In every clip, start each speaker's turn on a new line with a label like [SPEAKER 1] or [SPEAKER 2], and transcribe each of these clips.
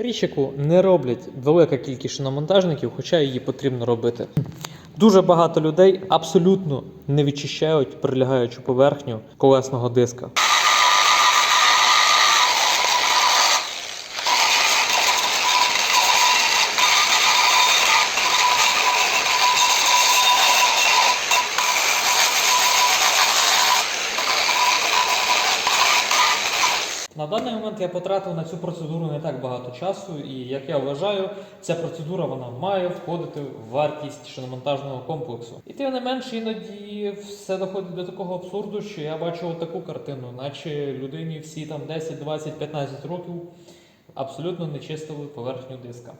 [SPEAKER 1] Річ, яку не роблять велика кількість шиномонтажників, хоча її потрібно робити. Дуже багато людей абсолютно не відчищають прилягаючу поверхню колесного диска. На даний момент я потратив на цю процедуру не так багато часу, і як я вважаю, ця процедура вона має входити в вартість шиномонтажного комплексу. І тим не менше, іноді все доходить до такого абсурду, що я бачу таку картину, наче людині всі там 10, 20, 15 років абсолютно не чистили поверхню диска.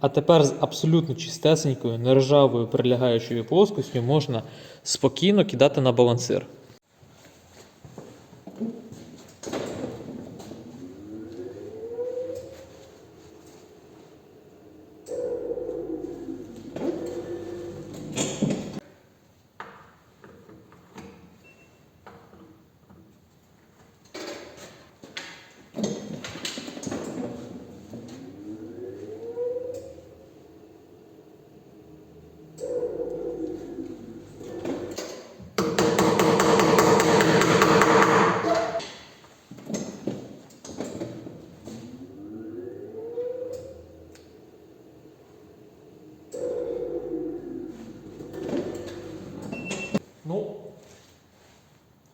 [SPEAKER 1] А тепер з абсолютно чистесенькою, нержавою прилягаючою плоскостю можна спокійно кидати на балансир. Ну,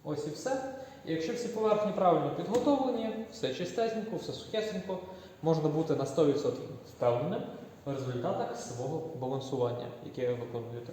[SPEAKER 1] ось і все. І якщо всі поверхні правильно підготовлені, все чистесенько, все сухесенько, можна бути на 100% впевненим в результатах свого балансування, яке ви виконуєте.